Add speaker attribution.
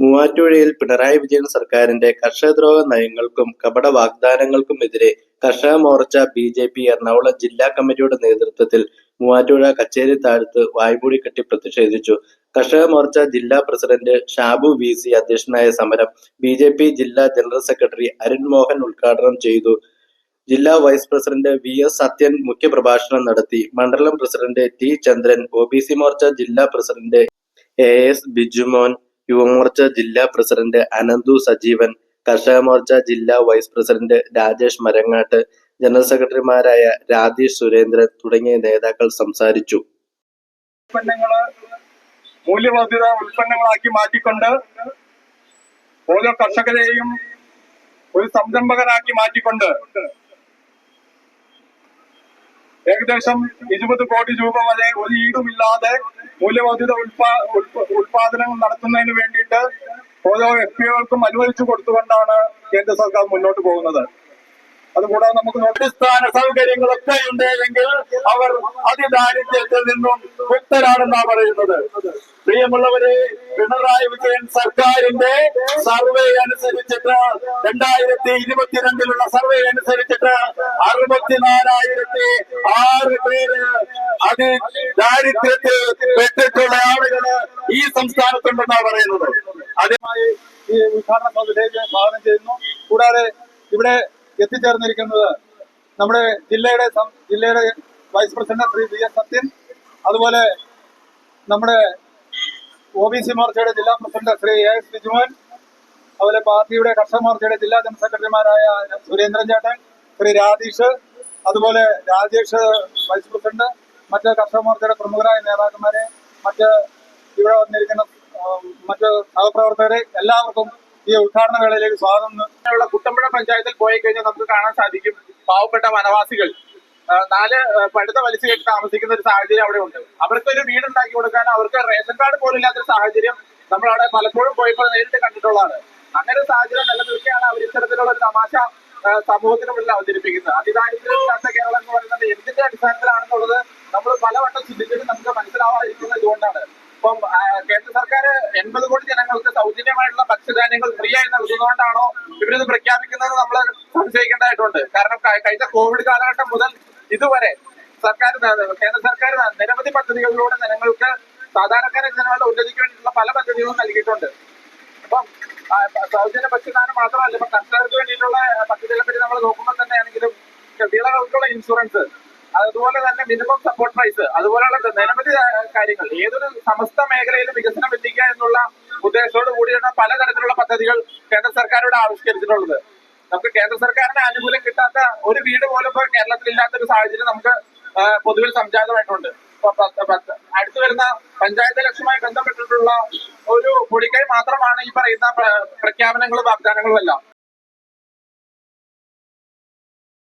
Speaker 1: മൂവാറ്റുപുഴയിൽ പിണറായി വിജയൻ സർക്കാരിന്റെ കർഷകദ്രോഹ നയങ്ങൾക്കും കപട വാഗ്ദാനങ്ങൾക്കും എതിരെ Karshaka Morcha B J P Ernakulam ജില്ലാ കമ്മിറ്റിയുടെ നേതൃത്വത്തിൽ മൂവാറ്റുപുഴ കച്ചേരി താഴ്ത്ത് വായ്പൂടി കെട്ടി പ്രതിഷേധിച്ചു. കർഷക മോർച്ച ജില്ലാ പ്രസിഡന്റ് ഷാബു വി സി അധ്യക്ഷനായ സമരം ബി ജെ പി ജില്ലാ ജനറൽ സെക്രട്ടറി അരുൺ മോഹൻ ഉദ്ഘാടനം ചെയ്തു. ജില്ലാ vice president V S Sathyan മുഖ്യപ്രഭാഷണം നടത്തി. മണ്ഡലം president T Chandran O B C Morcha ജില്ലാ president A S Bijumon Yuvamorcha ജില്ലാ പ്രസിഡന്റ് അനന്തു സജീവൻ കർഷക മോർച്ച ജില്ലാ vice president Rajesh Marangattu general സെക്രട്ടറിമാരായ രാജേഷ് സുരേന്ദ്രൻ തുടങ്ങിയ നേതാക്കൾ സംസാരിച്ചു.
Speaker 2: ഉൽപ്പന്നങ്ങൾ മൂല്യവർദ്ധിത ഉൽപ്പന്നങ്ങളാക്കി മാറ്റിക്കൊണ്ട് ഓരോ കർഷകരെയും ഒരു സംരംഭകനാക്കി മാറ്റിക്കൊണ്ട് ഏകദേശം ഇരുപത് കോടി രൂപ വരെ ഒരു ഈടുമില്ലാതെ മൂല്യവർദ്ധിത ഉൽപാ ഉൽപ- ഉൽപാദനങ്ങൾ നടത്തുന്നതിന് വേണ്ടിയിട്ട് ഓരോ എഫ് കൾക്കും അനുവദിച്ചു കൊടുത്തുകൊണ്ടാണ് കേന്ദ്ര സർക്കാർ മുന്നോട്ട് പോകുന്നത്. അതുകൂടാതെ നമുക്ക് അടിസ്ഥാന സൗകര്യങ്ങളൊക്കെ ഉണ്ടെങ്കിൽ അവർ അതിദാരിദ്ര്യത്തിൽ നിന്നും മുക്തരാണെന്നാണ് പറയുന്നത്. പ്രിയമുള്ളവരെ പിണറായി വിജയൻ സർക്കാരിന്റെ സർവേ അനുസരിച്ചിട്ട് രണ്ടായിരത്തി ഇരുപത്തിരണ്ടിലുള്ള സർവേ അനുസരിച്ചിട്ട് അറുപത്തിനാലായിരത്തി ആറ് പേര് അത് ദാരിദ്ര്യത്തിൽ പെട്ടിട്ടുള്ള ആളുകൾ ഈ സംസ്ഥാനത്തുണ്ടെന്നാണ് പറയുന്നത്. ആദ്യമായി ഈ ഉദ്ഘാടന സൗകര്യം ചെയ്യുന്നു. കൂടാതെ ഇവിടെ എത്തിച്ചേർന്നിരിക്കുന്നത് നമ്മുടെ ജില്ലയുടെ ജില്ലയുടെ vice president Shri V S Sathyan അതുപോലെ നമ്മുടെ ഒ ബി സി മോർച്ചയുടെ ജില്ലാ president Shri A S Bijumon അതുപോലെ പാർട്ടിയുടെ കർഷക മോർച്ചയുടെ ജില്ലാ ജനറൽ സെക്രട്ടറിമാരായ സുരേന്ദ്രൻ ചേട്ടൻ ശ്രീ രാജീഷ് അതുപോലെ രാജേഷ് വൈസ് പ്രസിഡന്റ് മറ്റ് കർഷക മോർച്ചയുടെ പ്രമുഖരായ നേതാക്കന്മാരെ മറ്റ് ഇവിടെ വന്നിരിക്കുന്ന മറ്റ് സഹപ്രവർത്തകരെ എല്ലാവർക്കും ഈ ഉദ്ഘാടന വേളയിലേക്ക് സ്വാഗതം. ഉള്ള കുട്ടമ്പുഴ പഞ്ചായത്തിൽ പോയി കഴിഞ്ഞാൽ നമുക്ക് കാണാൻ സാധിക്കും പാവപ്പെട്ട വനവാസികൾ. നാല് പഴുത വലിച്ചു കെട്ടി താമസിക്കുന്ന ഒരു സാഹചര്യം അവിടെ ഉണ്ട്. അവർക്ക് ഒരു വീട് ഉണ്ടാക്കി കൊടുക്കാൻ അവർക്ക് റേഷൻ കാർഡ് പോലും ഇല്ലാത്തൊരു സാഹചര്യം നമ്മൾ അവിടെ പലപ്പോഴും പോയപ്പോൾ നേരിട്ട് കണ്ടിട്ടുള്ളതാണ്. അങ്ങനെ ഒരു സാഹചര്യം നിലനിൽക്കുകയാണ് അവർ ഇത്തരത്തിലുള്ള ഒരു തമാശ സമൂഹത്തിന് മുന്നിൽ അവതരിപ്പിക്കുന്നത്. അതിദാരിദ്ര്യമില്ലാത്ത കേരളം എന്ന് പറയുന്നത് എന്തിന്റെ അടിസ്ഥാനത്തിലാണെന്നുള്ളത് നമ്മൾ പലവട്ടം ചിന്തിച്ചിട്ട് നമുക്ക് മനസ്സിലാവാതിരിക്കുന്നത് ഇതുകൊണ്ടാണ്. ഇപ്പം കേന്ദ്ര സർക്കാർ എൺപത് കോടി ഭക്ഷ്യധാന്യങ്ങൾ ഫ്രീ ആയി നൽകുന്നതുകൊണ്ടാണോ ഇവരിത് പ്രഖ്യാപിക്കുന്നത് നമ്മൾ സംശയിക്കേണ്ടതായിട്ടുണ്ട്? കാരണം കഴിഞ്ഞ കോവിഡ് കാലഘട്ടം മുതൽ ഇതുവരെ സർക്കാർ കേന്ദ്ര സർക്കാർ നിരവധി പദ്ധതികളിലൂടെ ജനങ്ങൾക്ക് സാധാരണക്കാരെ ജനങ്ങളുടെ ഉന്നതിക്ക് വേണ്ടിയിട്ടുള്ള പല പദ്ധതികളും നൽകിയിട്ടുണ്ട്. അപ്പം സൗജന്യ ഭക്ഷ്യദാനം മാത്രമല്ല ഇപ്പൊ കർഷകർക്ക് വേണ്ടിയിട്ടുള്ള പദ്ധതികളെ പറ്റി നമ്മൾ നോക്കുമ്പോൾ തന്നെ ആണെങ്കിലും വിളകൾക്കുള്ള ഇൻഷുറൻസ് അതുപോലെ തന്നെ മിനിമം സപ്പോർട്ട് പ്രൈസ് അതുപോലെയുള്ള നിരവധി കാര്യങ്ങൾ. ഏതൊരു സമസ്ത മേഖലയിലും വികസനം എത്തിക്കുക എന്നുള്ള ഉദ്ദേശത്തോട് കൂടിയാണ് പലതരത്തിലുള്ള പദ്ധതികൾ കേന്ദ്ര സർക്കാർ ഇവിടെ ആവിഷ്കരിച്ചിട്ടുള്ളത്. നമുക്ക് കേന്ദ്ര സർക്കാരിന്റെ ആനുകൂല്യം കിട്ടാത്ത ഒരു വീട് പോലും ഇപ്പോൾ കേരളത്തിൽ ഇല്ലാത്ത ഒരു സാഹചര്യം നമുക്ക് പൊതുവിൽ സംജാതമായിട്ടുണ്ട്. ഇപ്പൊ അടുത്തു വരുന്ന പഞ്ചായത്ത് ഇലക്ഷനുമായി ബന്ധപ്പെട്ടിട്ടുള്ള ഒരു പൊടിക്കൈ മാത്രമാണ് ഈ പറയുന്ന പ്രഖ്യാപനങ്ങളും വാഗ്ദാനങ്ങളും എല്ലാം.